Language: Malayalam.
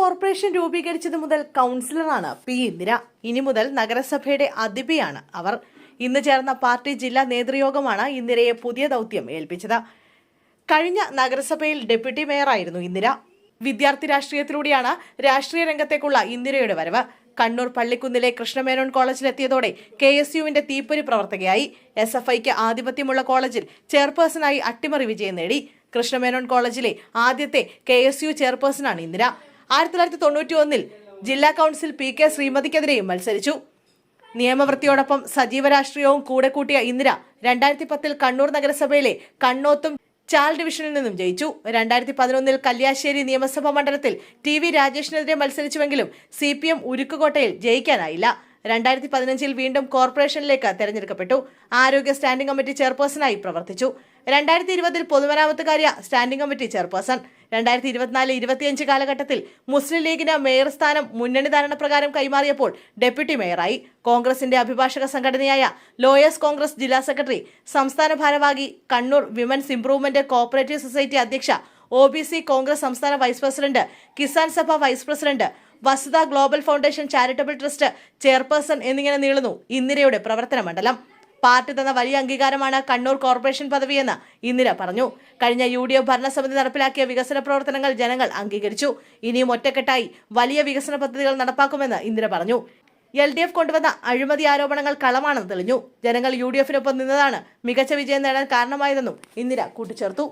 കോർപ്പറേഷൻ രൂപീകരിച്ചത് മുതൽ കൗൺസിലറാണ് പി ഇന്ദിര. ഇനി മുതൽ നഗരസഭയുടെ അതിഥിയാണ് അവർ. ഇന്ന് ചേർന്ന പാർട്ടി ജില്ലാ നേതൃയോഗമാണ് ഇന്ദിരയെ പുതിയ ദൗത്യം ഏൽപ്പിച്ചത്. കഴിഞ്ഞ നഗരസഭയിൽ ഡെപ്യൂട്ടി മേയറായിരുന്നു ഇന്ദിര. വിദ്യാർത്ഥി രാഷ്ട്രീയത്തിലൂടെയാണ് രാഷ്ട്രീയ രംഗത്തേക്കുള്ള ഇന്ദിരയുടെ വരവ്. കണ്ണൂർ പള്ളിക്കുന്നിലെ കൃഷ്ണമേനോൻ കോളേജിലെത്തിയതോടെ കെ എസ് യുവിന്റെ തീപ്പൊരി പ്രവർത്തകയായി. എസ് എഫ് ഐക്ക് ആധിപത്യമുള്ള കോളേജിൽ ചെയർപേഴ്സണായി അട്ടിമറി വിജയം നേടി. കൃഷ്ണമേനോൻ കോളേജിലെ ആദ്യത്തെ കെ എസ് യു ചെയർപേഴ്സണാണ് ഇന്ദിര. ആയിരത്തി തൊള്ളായിരത്തി തൊണ്ണൂറ്റി ഒന്നിൽ ജില്ലാ കൗൺസിൽ പി കെ ശ്രീമതിക്കെതിരെയും മത്സരിച്ചു. നിയമവൃത്തിയോടൊപ്പം സജീവ രാഷ്ട്രീയവും കൂടെ കൂട്ടിയ ഇന്ദിര രണ്ടായിരത്തി പത്തിൽ കണ്ണൂർ നഗരസഭയിലെ കണ്ണോത്തും ചാൽ ഡിവിഷനിൽ നിന്നും ജയിച്ചു. രണ്ടായിരത്തി പതിനൊന്നിൽ കല്യാശ്ശേരി നിയമസഭാ മണ്ഡലത്തിൽ ടി വി രാജേഷിനെതിരെ മത്സരിച്ചുവെങ്കിലും സി പി എം ഉരുക്കുകോട്ടയിൽ ജയിക്കാനായില്ല. രണ്ടായിരത്തി പതിനഞ്ചിൽ വീണ്ടും കോർപ്പറേഷനിലേക്ക് തെരഞ്ഞെടുക്കപ്പെട്ടു. ആരോഗ്യ സ്റ്റാൻഡിംഗ് കമ്മിറ്റി ചെയർപേഴ്സണായി പ്രവർത്തിച്ചു. രണ്ടായിരത്തി ഇരുപതിൽ പൊതുമരാമത്ത് കാര്യ സ്റ്റാൻഡിംഗ് കമ്മിറ്റി ചെയർപേഴ്സൺ. രണ്ടായിരത്തി ഇരുപത്തിനാല് ഇരുപത്തിയഞ്ച് കാലഘട്ടത്തിൽ മുസ്ലിം ലീഗിന് മേയർ സ്ഥാനം മുന്നണി ധാരണ പ്രകാരം കൈമാറിയപ്പോൾ ഡെപ്യൂട്ടി മേയറായി. കോൺഗ്രസിന്റെ അഭിഭാഷക സംഘടനയായ ലോയേഴ്സ് കോൺഗ്രസ് ജില്ലാ സെക്രട്ടറി സംസ്ഥാന ഭാരവാഹി Kannur women's improvement cooperative society അധ്യക്ഷ ഒ കോൺഗ്രസ് സംസ്ഥാന vice president Kisan Sabha vice president Vasudha global foundation charitable trust chairperson എന്നിങ്ങനെ നീളുന്നു. ഇന്ദിരയുടെ പ്രവർത്തന മണ്ഡലം. പാർട്ടി തന്ന വലിയ അംഗീകാരമാണ് കണ്ണൂർ കോർപ്പറേഷൻ പദവിയെന്ന് ഇന്ദിര പറഞ്ഞു. കഴിഞ്ഞ യു ഡി എഫ് ഭരണസമിതി നടപ്പിലാക്കിയ വികസന പ്രവർത്തനങ്ങൾ ജനങ്ങൾ അംഗീകരിച്ചു. ഇനിയും ഒറ്റക്കെട്ടായി വലിയ വികസന പദ്ധതികൾ നടപ്പാക്കുമെന്ന് ഇന്ദിര പറഞ്ഞു. എൽ ഡി എഫ് കൊണ്ടുവന്ന അഴിമതി ആരോപണങ്ങൾ കളമാണെന്ന് തെളിഞ്ഞു. ജനങ്ങൾ യു ഡി എഫിനൊപ്പം നിന്നതാണ് മികച്ച വിജയം നേടാൻ കാരണമായതെന്നും ഇന്ദിര കൂട്ടിച്ചേർത്തു.